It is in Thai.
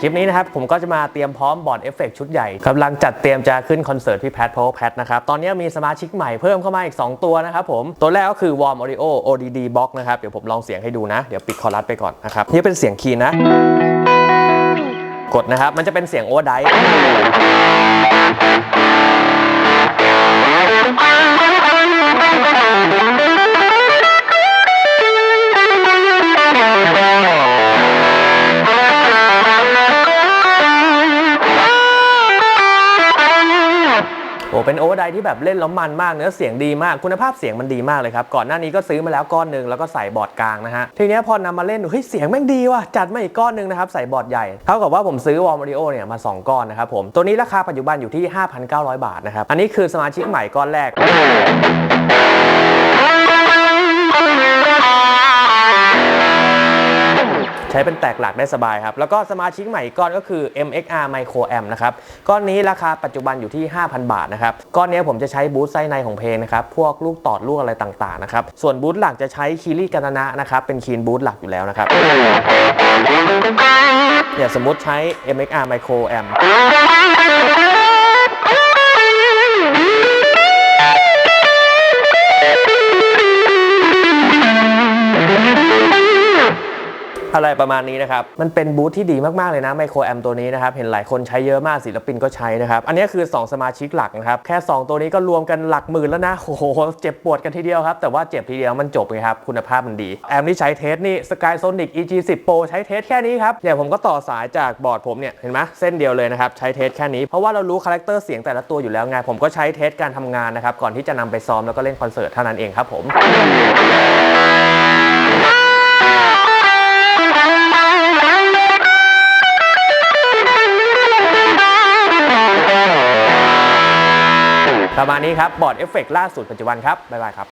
คลิปนี้นะครับผมก็จะมาเตรียมพร้อมบอร์ดเอฟเฟกต์ชุดใหญ่กำลังจัดเตรียมจะขึ้นคอนเสิร์ตพี่แพทเพราะว่าแพทนะครับ ตอนนี้มีสมาชิกใหม่เพิ่มเข้ามาอีก 2 ตัวนะครับผม ตัวแรกก็คือ Warm Audio ODD Box นะครับ เดี๋ยวผมลองเสียงให้ดูนะ เดี๋ยวปิดคอรัสไปก่อนนะครับ นี่เป็นเสียงคีย์นะ กดนะครับ มันจะเป็นเสียงโอเวอร์ได โอ้เป็นโอเวอร์ไดที่แบบเล่นแล้วมันมากเนื้อเสียงดีมากคุณภาพเสียงมันดีมากเลยครับ ก่อนหน้านี้ก็ซื้อมาแล้วก้อนหนึ่งแล้วก็ใส่บอร์ดกลางนะฮะทีนี้พอนำมาเล่นดูเฮ้ยเสียงแม่งดีว่ะจัดมาอีกก้อนหนึ่งนะครับใส่บอร์ดใหญ่เท่ากับว่าผมซื้อวอลมาริโอเนี่ยมา 2 ก้อนนะครับผมตัวนี้ราคาปัจจุบันอยู่ที่ 5,900 บาทนะครับอันนี้คือสมาชิกใหม่ก้อนแรก ใช้เป็นแตกหลักได้สบายครับ แล้วก็สมาชิกใหม่ก้อนก็คือ MXR Micro Amp นะครับก้อนนี้ราคาปัจจุบันอยู่ที่ 5,000 บาทนะครับก้อนนี้ผมจะใช้บูทไส้ในของเพลงนะครับพวกลูกตอดลูกอะไรต่างๆนะครับส่วนบูทหลักจะใช้คีรีกันนะนะครับเป็นคีนบูทหลักอยู่แล้วนะครับอย่าสมมติใช้ MXR Micro Amp อะไรประมาณนี้นะครับ มันเป็นบูธที่ดีมาก ๆ เลยนะไมโครแอมตัวนี้นะครับ เห็นหลายคนใช้เยอะมากศิลปินก็ใช้นะครับ อันนี้คือ 2 สมาชิกหลักนะครับ แค่ 2 ตัวนี้ก็รวมกันหลักหมื่นแล้วนะ โอ้โห เจ็บปวดกันทีเดียวครับ แต่ว่าเจ็บทีเดียวมันจบไงครับ คุณภาพมันดี แอมที่ใช้เทสนี่ Skysonic EG10 Pro ใช้เทสแค่นี้ครับเนี่ยผมก็ต่อสายจากบอร์ดผมเนี่ยเห็นไหมเส้นเดียวเลยนะครับใช้เทสแค่นี้เพราะว่าเรารู้คาแรคเตอร์เสียงแต่ละตัวอยู่แล้วไงผมก็ใช้เทสการทำงานนะครับก่อนที่จะนำไปซ้อมแล้วก็เล่นคอนเสิร์ตเท่านั้นเองครับผม ประมาณนี้ครับบอร์ดเอฟเฟกล่าสุดปัจจุบันครับ บ๊ายบายครับ